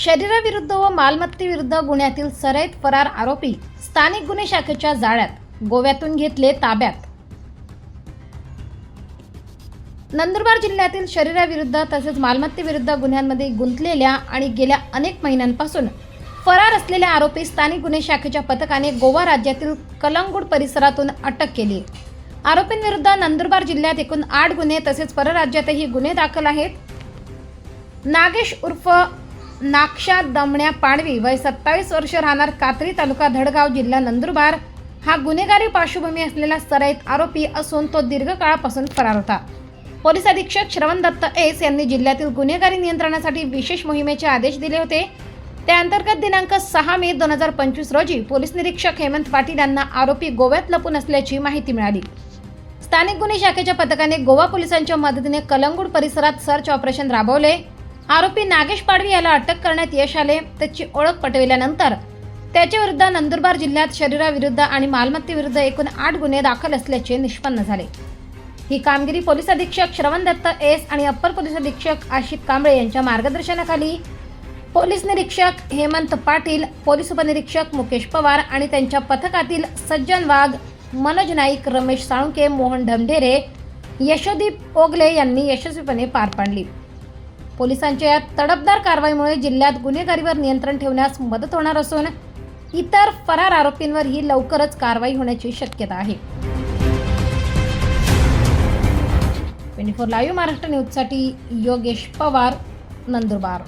शरीराविरुद्ध व मालमत्तेविरुद्ध गुन्ह्यातील सराईत फरार आरोपी स्थानिक गुन्हे शाखेच्या जाळ्यात गोव्यातून घेतले ताब्यात. नंदुरबार जिल्ह्यातील शरीराविरुद्ध तसेच मालमत्तेविरुद्ध गुन्ह्यांमध्ये गुंतलेल्या आणि गेल्या अनेक महिन्यांपासून फरार असलेल्या आरोपी स्थानिक गुन्हे शाखेच्या पथकाने गोवा राज्यातील कलंगूड परिसरातून अटक केली. आरोपींविरुद्ध नंदुरबार जिल्ह्यात एकूण आठ गुन्हे तसेच परराज्यातही गुन्हे दाखल आहेत. नागेश उर्फ नाक्षा दमण्या पाडवी वय सत्तावीस वर्ष राहणार कात्री तालुका धडगाव जिल्हा नंदुरबार. हा गुन्हेगारी पार्श्वभूमी असलेला सराईत आरोपी असून तो दीर्घकाळापासून फरार होता. पोलीस अधीक्षक श्रवण दत्त एस यांनी जिल्ह्यातील गुन्हेगारी नियंत्रणासाठी विशेष मोहिमेचे आदेश दिले होते. त्या अंतर्गत दिनांक सहा मे दोन हजार पंचवीस रोजी पोलीस निरीक्षक हेमंत पाटील यांना आरोपी गोव्यात लपून असल्याची माहिती मिळाली. स्थानिक गुन्हे शाखेच्या पथकाने गोवा पोलिसांच्या मदतीने कलंगूट परिसरात सर्च ऑपरेशन राबवले. आरोपी नागेश पाडवी याला अटक करण्यात यश आले. त्याची ओळख पटविल्यानंतर त्याच्याविरुद्ध नंदुरबार जिल्ह्यात शरीराविरुद्ध आणि मालमत्तेविरुद्ध एकूण आठ गुन्हे दाखल असल्याचे निष्पन्न झाले. ही कामगिरी पोलीस अधीक्षक श्रवण दत्त एस आणि अप्पर पोलीस अधीक्षक आशित कांबळे यांच्या मार्गदर्शनाखाली. पोलीस निरीक्षक हेमंत पाटील पोलीस उपनिरीक्षक मुकेश पवार आणि त्यांच्या पथकातील सज्जन वाघ मनोज नाईक रमेश साळुंके मोहन ढमढेरे यशोदीप ओगले यांनी यशस्वीपणे पार पाडली. पोलिसांच्या या तडपदार कारवाईमुळे जिल्ह्यात गुन्हेगारीवर नियंत्रण ठेवण्यास मदत होणार असून इतर फरार आरोपींवर ही लवकरच कारवाई होण्याची शक्यता आहे. ट्वेंटी फोर लाईव्ह महाराष्ट्र न्यूजसाठी योगेश पवार नंदुरबार.